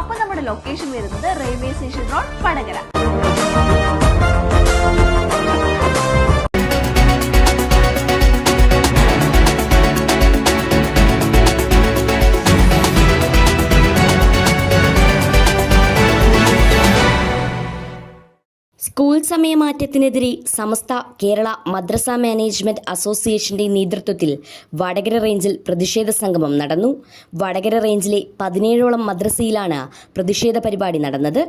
അപ്പൊ നമ്മുടെ ലൊക്കേഷൻ വരുന്നത് railway station road Vadakara. School സമയമാറ്റത്തിനെതിരെ Samastha Kerala മദ്രസ മാനേജ്മെന്റ് അസോസിയേഷന്റെ നേതൃത്വത്തിൽ വടകര റേഞ്ചിൽ പ്രതിഷേധ സംഗമം നടന്നു. വടകര റേഞ്ചിലെ പതിനേഴോളം മദ്രസയിലാണ് പ്രതിഷേധ പരിപാടി നടന്നത്.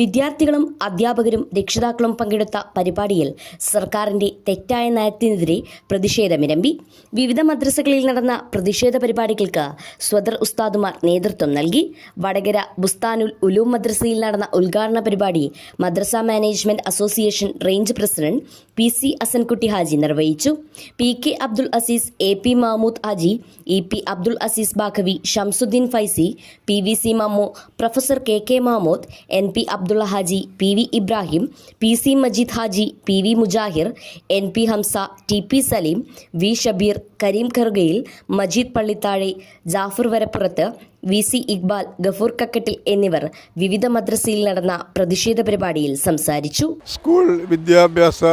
വിദ്യാർത്ഥികളും അധ്യാപകരും രക്ഷിതാക്കളും പങ്കെടുത്ത പരിപാടിയിൽ സർക്കാരിന്റെ തെറ്റായ നയത്തിനെതിരെ പ്രതിഷേധമിരമ്പി. വിവിധ മദ്രസകളിൽ നടന്ന പ്രതിഷേധ പരിപാടികൾക്ക് സ്വദർ ഉസ്താദുമാർ നേതൃത്വം നൽകി. വടകര ബുസ്താനുൽ ഉലൂം മദ്രസയിൽ നടന്ന ഉദ്ഘാടന പരിപാടി madrasa management association range president P C Hassankutty Haji നിർവഹിച്ചു. P K Abdul Azeez A P Mamood Haji E P Abdul Azeez Baqavi Shamsuddeen Faizy P V C Mamu professor K K Mamod N P Abdulla Haji P V Ibrahim P C Majeed Haji P V Mujahir N P Hamza T P Saleem V Shabeer Kareem ഖർഗയിൽ Majeed Pallithazhe Jafar Varappurath V C Iqbal Gafoor Kakkattil എന്നിവർ വിവിധ മദ്രസയിൽ നടന്ന പ്രതിഷേധ പരിപാടിയിൽ സംസാരിച്ചു. School വിദ്യാഭ്യാസ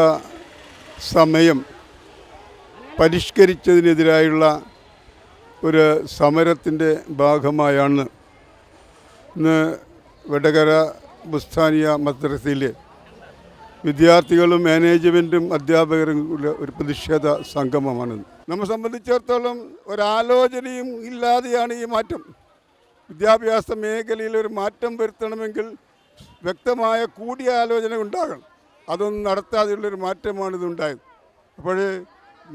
സമയം പരിഷ്കരിച്ചതിനെതിരായുള്ള ഒരു സമരത്തിന്റെ ഭാഗമായാണ് ഇന്ന് വടകര ബുസ്ഥാനിയ മദ്രസയിലെ വിദ്യാർത്ഥികളും മാനേജ്മെന്റും അധ്യാപകരും ഉള്ള ഒരു പ്രതിഷേധ സംഗമമാണ്. നമ്മെ സംബന്ധിച്ചിടത്തോളം ഒരാലോചനയും ഇല്ലാതെയാണ് ഈ മാറ്റം. വിദ്യാഭ്യാസ മേഖലയിൽ ഒരു മാറ്റം വരുത്തണമെങ്കിൽ വ്യക്തമായ കൂടിയാലോചന ഉണ്ടാകണം. അതൊന്നും നടത്താതെയുള്ളൊരു മാറ്റമാണ് ഇതുണ്ടായത്. അപ്പോൾ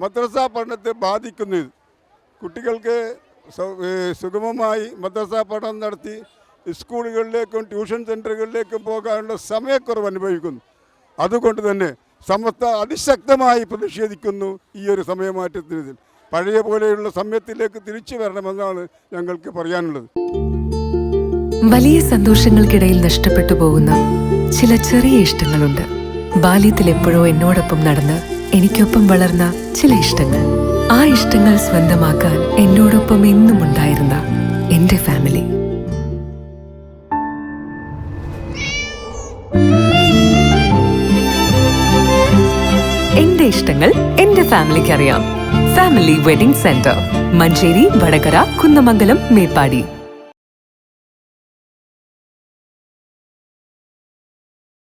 മദ്രസ പഠനത്തെ ബാധിക്കുന്നു ഇത് കുട്ടികൾക്ക് സുഗമമായി മദ്രസ പഠനം നടത്തി സ്കൂളുകളിലേക്കും ട്യൂഷൻ സെന്ററുകളിലേക്കും പോകാനുള്ള സമയക്കുറവ് അനുഭവിക്കുന്നു. അതുകൊണ്ട് തന്നെ സമസ്ത അതിശക്തമായി പ്രതിഷേധിക്കുന്നു ഈ ഒരു സമയമാറ്റത്തിനെതിൽ. പഴയ പോലെയുള്ള സമയത്തിലേക്ക് തിരിച്ചു വരണമെന്നാണ് ഞങ്ങൾക്ക് പറയാനുള്ളത്. വലിയ സന്തോഷങ്ങൾക്കിടയിൽ നഷ്ടപ്പെട്ടു പോകുന്ന ചില ചെറിയ ഇഷ്ടങ്ങളുണ്ട്. ബാല്യത്തിൽ എപ്പോഴോ എന്നോടൊപ്പം നടന്ന് എനിക്കൊപ്പം വളർന്ന ചില ഇഷ്ടങ്ങൾ. ആ ഇഷ്ടങ്ങൾ സ്വന്തമാക്കാൻ എന്നോടൊപ്പം എന്നും ഉണ്ടായിരുന്ന എന്റെ ഫാമിലി. എന്റെ ഇഷ്ടങ്ങൾ എന്റെ ഫാമിലിക്ക് അറിയാം family wedding centre. Manjeri Vadakara Kunnamangalam Meppadi.